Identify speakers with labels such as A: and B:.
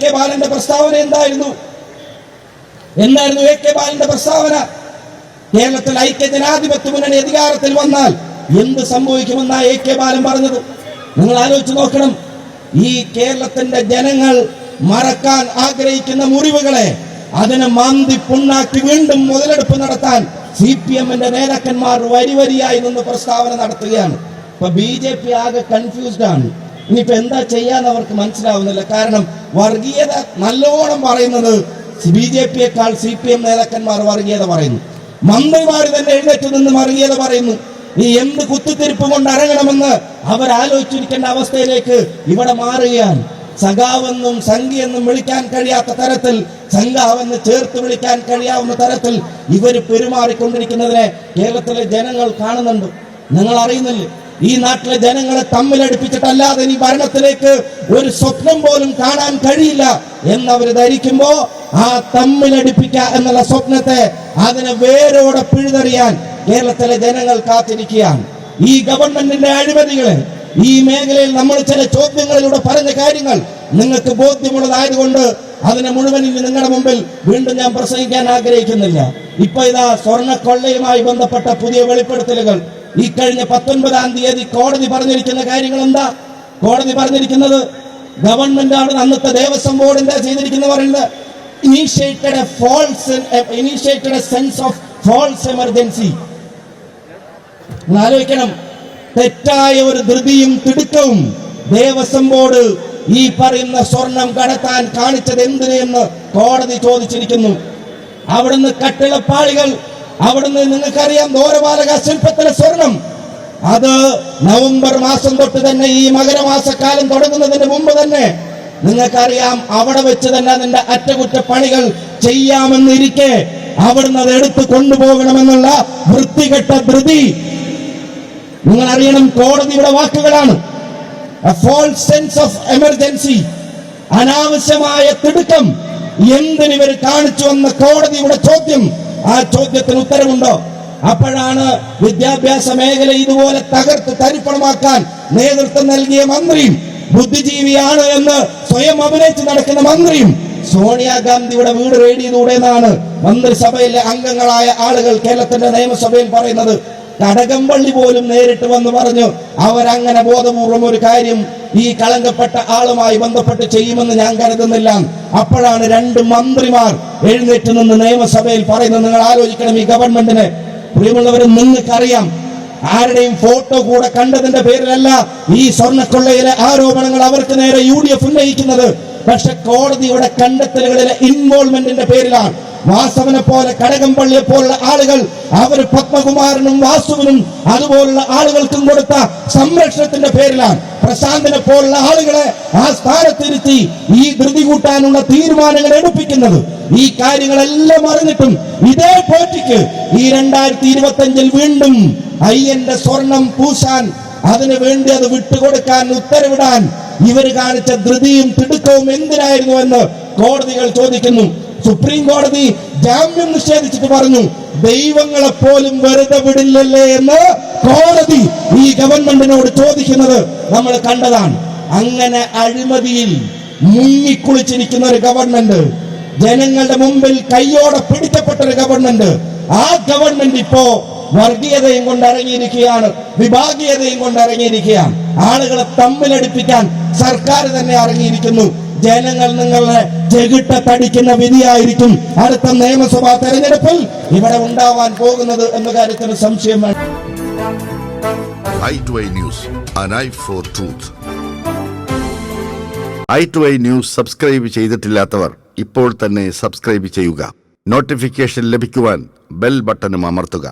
A: K ബാലന്റെ പ്രസ്താവന എന്തായിരുന്നു? എന്തായിരുന്നു എ കെ ബാലന്റെ പ്രസ്താവന? കേരളത്തിൽ ഐക്യ ജനാധിപത്യ മുന്നണി അധികാരത്തിൽ വന്നാൽ എന്ത് സംഭവിക്കുമെന്നാ എ കെ ബാലൻ പറഞ്ഞത്? നിങ്ങൾ ആലോചിച്ച് നോക്കണം. ഈ കേരളത്തിന്റെ ജനങ്ങൾ മറക്കാൻ ആഗ്രഹിക്കുന്ന മുറിവുകളെ അതിനെ മാന്തി പുണ്ണാക്കി വീണ്ടും മുതലെടുപ്പ് നടത്താൻ സി പി എമ്മിന്റെ നേതാക്കന്മാർ വരിവരിയായി നിന്ന് പ്രസ്താവന നടത്തുകയാണ്. ഇപ്പൊ ബി ജെ പി ആകെ കൺഫ്യൂസ്ഡ് ആണ്. ഇനിയിപ്പോ എന്താ ചെയ്യാന്ന് അവർക്ക് മനസ്സിലാവുന്നില്ല. കാരണം വർഗീയത നല്ലോണം പറയുന്നത് ബി ജെ പിയെക്കാൾ സി പി എം നേതാക്കന്മാർ വർഗീയത പറയുന്നു. മന്ത്രിമാർ തന്നെ എഴുന്നേറ്റ് നിന്ന് വർഗീയത പറയുന്നു. ഈ എന്ത് കുത്തിത്തിരിപ്പ് കൊണ്ട് ഇറങ്ങണമെന്ന് അവർ ആലോചിച്ചിരിക്കേണ്ട അവസ്ഥയിലേക്ക് ഇവിടെ മാറുകയാണ്. സഖാവെന്നും സംഘിയെന്നും വിളിക്കാൻ കഴിയാത്ത തരത്തിൽ സംഘാവെന്ന് ചേർത്ത് വിളിക്കാൻ കഴിയാവുന്ന തരത്തിൽ ഇവർ പെരുമാറിക്കൊണ്ടിരിക്കുന്നതിനെ കേരളത്തിലെ ജനങ്ങൾ കാണുന്നുണ്ട്. നിങ്ങൾ അറിയുന്നില്ലേ ഈ നാട്ടിലെ ജനങ്ങളെ തമ്മിലടുപ്പിച്ചിട്ടല്ലാതെ ഇനി ഭരണത്തിലേക്ക് ഒരു സ്വപ്നം പോലും കാണാൻ കഴിയില്ല എന്നവർ ധരിക്കുമ്പോ ആ തമ്മിലടിപ്പിക്ക എന്നുള്ള സ്വപ്നത്തെ അതിനെ വേരോടെ പിഴുതെറിയാൻ കേരളത്തിലെ ജനങ്ങൾ കാത്തിരിക്കുകയാണ്. ഈ ഗവൺമെന്റിന്റെ അഴിമതികളെ ഈ മേഖലയിൽ നമ്മൾ ചില ചോദ്യങ്ങളിലൂടെ പറഞ്ഞ കാര്യങ്ങൾ നിങ്ങൾക്ക് ബോധ്യമുള്ളതായതുകൊണ്ട് അതിനെ മുഴുവൻ ഇനി നിങ്ങളുടെ മുമ്പിൽ വീണ്ടും ഞാൻ പ്രസംഗിക്കാൻ ആഗ്രഹിക്കുന്നില്ല. ഇപ്പൊ ഇതാ സ്വർണക്കൊള്ളയുമായി ബന്ധപ്പെട്ട പുതിയ വെളിപ്പെടുത്തലുകൾ. ഈ കഴിഞ്ഞ പത്തൊൻപതാം തീയതി കോടതി പറഞ്ഞിരിക്കുന്ന കാര്യങ്ങൾ എന്താ കോടതി പറഞ്ഞിരിക്കുന്നത് ഗവൺമെന്റ് ആണ് അന്നത്തെ ദേവസ്വം ബോർഡ് എന്താ ചെയ്തിരിക്കുന്ന പറയുന്നത്? Initiated a false initiated a sense of false emergency ആലോചിക്കണം. തെറ്റായ ഒരു ധൃതിയും തിടുക്കവും ദേവസ്വം ബോർഡ് ഈ പറയുന്ന സ്വർണം കടത്താൻ കാണിച്ചത് എന്തിനെന്ന് കോടതി ചോദിച്ചിരിക്കുന്നു. അവിടുന്ന് കട്ടിളപ്പാളികൾ അവിടുന്ന് നിങ്ങൾക്കറിയാം ദോരപാലക ശില്പത്തിലെ സ്വർണം. അത് നവംബർ മാസം തൊട്ട് തന്നെ ഈ മകരമാസക്കാലം തുടങ്ങുന്നതിന് മുമ്പ് തന്നെ നിങ്ങൾക്കറിയാം അവിടെ വെച്ച് തന്നെ അതിന്റെ അറ്റകുറ്റപ്പണികൾ ചെയ്യാമെന്നിരിക്കെ അവിടുന്ന് അത് എടുത്തു കൊണ്ടുപോകണമെന്നുള്ള വൃത്തികെട്ട ധൃതി. നിങ്ങൾ അറിയണം കോടതിയുടെ വാക്കുകളാണ്. ഫോൾസ് സെൻസ് ഓഫ് എമർജൻസി അനാവശ്യമായ തിടുക്കം. എന്തിനു കാണിച്ചു വന്ന കോടതിയുടെ ചോദ്യം? ആ ചോദ്യത്തിന് ഉത്തരവുണ്ടോ അപ്പോഴാണ് വിദ്യാഭ്യാസ മേഖല ഇതുപോലെ തകർത്ത് തരിപ്പണമാക്കാൻ നേതൃത്വം നൽകിയ മന്ത്രിയും ബുദ്ധിജീവിയാണ് എന്ന് സ്വയം അഭിനയിച്ച് നടക്കുന്ന മന്ത്രിയും സോണിയാഗാന്ധിയുടെ വീട് റെയ്ഡ് എന്നാണ് മന്ത്രിസഭയിലെ അംഗങ്ങളായ ആളുകൾ കേരളത്തിന്റെ നിയമസഭയിൽ പറയുന്നത്. കടകംപള്ളി പോലും നേരിട്ട് വന്ന് പറഞ്ഞു. അവരങ്ങനെ ബോധപൂർവം ഒരു കാര്യം ഈ കളങ്കപ്പെട്ട ആളുമായി ബന്ധപ്പെട്ട് ചെയ്യുമെന്ന് ഞാൻ കരുതുന്നില്ല. അപ്പോഴാണ് രണ്ട് മന്ത്രിമാർ എഴുന്നേറ്റ് നിന്ന് നിയമസഭയിൽ പറയുന്നത് നിങ്ങൾ ആലോചിക്കണം ഈ ഗവൺമെന്റിന്. പ്രിയമുള്ളവർ നിങ്ങൾക്കറിയാം. ആരുടെയും ഫോട്ടോ കൂടെ കണ്ടതിന്റെ പേരിലല്ല ഈ സ്വർണക്കൊള്ളയിലെ ആരോപണങ്ങൾ അവർക്ക് നേരെ യു ഡി എഫ് ഉന്നയിക്കുന്നത്. പക്ഷെ കോടതിയുടെ കണ്ടെത്തലുകളിലെ ഇൻവോൾവ്മെന്റിന്റെ പേരിലാണ്. വാസവനെ പോലെ കടകംപള്ളിയെ പോലുള്ള ആളുകൾ അവർ പത്മകുമാരനും വാസുവിനും അതുപോലുള്ള ആളുകൾക്കും കൊടുത്ത സംരക്ഷണത്തിന്റെ പേരിലാണ്. പ്രശാന്തിനെ പോലുള്ള ആളുകളെ ആ സ്ഥാനത്തിരുത്തി ഈ ധൃതി കൂട്ടാനുള്ള തീരുമാനങ്ങൾ എടുപ്പിക്കുന്നത്. ഈ കാര്യങ്ങളെല്ലാം അറിഞ്ഞിട്ടും ഇതേ പോറ്റിക്ക് ഈ രണ്ടായിരത്തി ഇരുപത്തി അഞ്ചിൽ വീണ്ടും അയ്യന്റെ സ്വർണം പൂശാൻ അതിനു വേണ്ടി അത് വിട്ടുകൊടുക്കാൻ ഉത്തരവിടാൻ ഇവർ കാണിച്ച ധൃതിയും തിടുക്കവും എന്തിനായിരുന്നു എന്ന് കോടതികൾ ചോദിക്കുന്നു. സുപ്രീം കോടതി ജാമ്യം നിഷേധിച്ചിട്ട് പറഞ്ഞു ദൈവങ്ങളെ പോലും വെറുതെ വിടില്ലല്ലേ എന്ന് കോടതി ഈ ഗവൺമെന്റിനോട് ചോദിക്കുന്നത് നമ്മൾ കണ്ടതാണ്. അങ്ങനെ അഴിമതിയിൽ മുങ്ങിക്കുളിച്ചിരിക്കുന്ന ഒരു ഗവൺമെന്റ് ജനങ്ങളുടെ മുമ്പിൽ കയ്യോടെ പിടിക്കപ്പെട്ട ഒരു ഗവൺമെന്റ് ആ ഗവൺമെന്റ് ഇപ്പോ വർഗീയതയും കൊണ്ട് ഇറങ്ങിയിരിക്കുകയാണ് വിഭാഗീയതയും കൊണ്ട് ഇറങ്ങിയിരിക്കുകയാണ് ആളുകളെ തമ്മിലടിപ്പിക്കാൻ സർക്കാർ തന്നെ ഇറങ്ങിയിരിക്കുന്നു ജനങ്ങൾ നിങ്ങളെ ചെകിട്ട തടിക്കുന്ന വിധിയായിരിക്കും അടുത്ത നിയമസഭാ തെരഞ്ഞെടുപ്പിൽ ഇവിടെ ഉണ്ടാവാൻ പോകുന്നത് എന്ന കാര്യത്തിൽ സംശയം
B: I two I news subscribe ചെയ്തിട്ടില്ലാത്തവർ ഇപ്പോൾ തന്നെ സബ്സ്ക്രൈബ് ചെയ്യുക. നോട്ടിഫിക്കേഷൻ ലഭിക്കുവാൻ ബെൽ ബട്ടണും അമർത്തുക.